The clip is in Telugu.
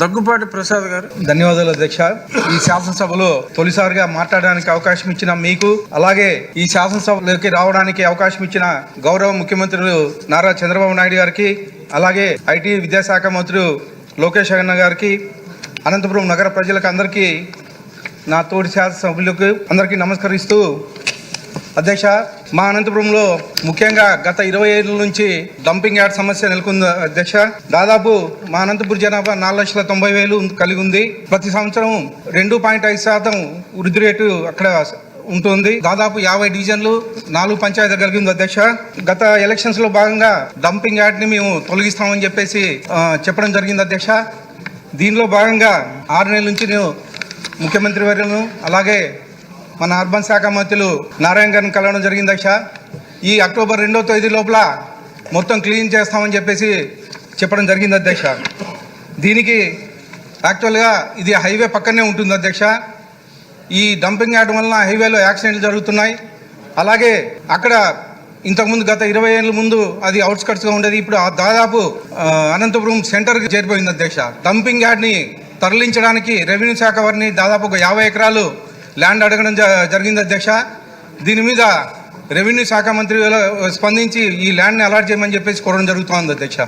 దగ్గుపాటి ప్రసాద్ గారు. ధన్యవాదాలు అధ్యక్ష. ఈ శాసనసభలో తొలిసారిగా మాట్లాడడానికి అవకాశం ఇచ్చిన మీకు అలాగే ఈ శాసనసభలోకి రావడానికి అవకాశం ఇచ్చిన గౌరవ ముఖ్యమంత్రులు నారా చంద్రబాబు నాయుడు గారికి అలాగే ఐటీ విద్యాశాఖ మంత్రులు లోకేష్ అన్న గారికి అనంతపురం నగర ప్రజలకు అందరికీ నా తోటి శాసనసభ్యులకు అందరికీ నమస్కరిస్తూ అధ్యక్ష మా అనంతపురంలో ముఖ్యంగా గత ఇరవై ఏళ్ళ నుంచి డంపింగ్ యార్డ్ సమస్య నెలకొంది అధ్యక్ష. దాదాపు మా అనంతపురం జనాభా నాలుగు లక్షల తొంభై వేలు కలిగి ఉంది. ప్రతి సంవత్సరం రెండు పాయింట్ ఐదు శాతం వృద్ధి రేటు అక్కడ ఉంటుంది. దాదాపు యాభై డివిజన్లు నాలుగు పంచాయతీలు కలిగి ఉంది అధ్యక్ష. గత ఎలక్షన్స్లో భాగంగా డంపింగ్ యార్డ్ని మేము తొలగిస్తామని చెప్పేసి చెప్పడం జరిగింది అధ్యక్ష. దీనిలో భాగంగా ఆరు నెలల నుంచి నేను ముఖ్యమంత్రి వర్యులను అలాగే మన అర్బన్ శాఖ మంత్రులు నారాయణ గారిని కలవడం జరిగింది అక్ష. ఈ అక్టోబర్ రెండో తేదీ లోపల మొత్తం క్లీన్ చేస్తామని చెప్పేసి చెప్పడం జరిగింది అధ్యక్ష. దీనికి యాక్చువల్గా ఇది హైవే పక్కనే ఉంటుంది అధ్యక్ష. ఈ డంపింగ్ యార్డ్ వలన హైవేలో యాక్సిడెంట్లు జరుగుతున్నాయి. అలాగే అక్కడ ఇంతకుముందు గత ఇరవై ఏళ్ళ ముందు అది అవుట్స్కట్స్గా ఉండేది. ఇప్పుడు ఆ దాదాపు అనంతపురం సెంటర్కి చేరిపోయింది అధ్యక్ష. డంపింగ్ యార్డ్ని తరలించడానికి రెవెన్యూ శాఖ వారిని దాదాపు ఒక యాభై ఎకరాలు ల్యాండ్ అడగడం జ- జరిగింది అధ్యక్ష. దీని మీద రెవెన్యూ శాఖ మంత్రి స్పందించి ఈ ల్యాండ్ని అలాట్ చేయమని చెప్పేసి కోరడం జరుగుతోంది అధ్యక్ష.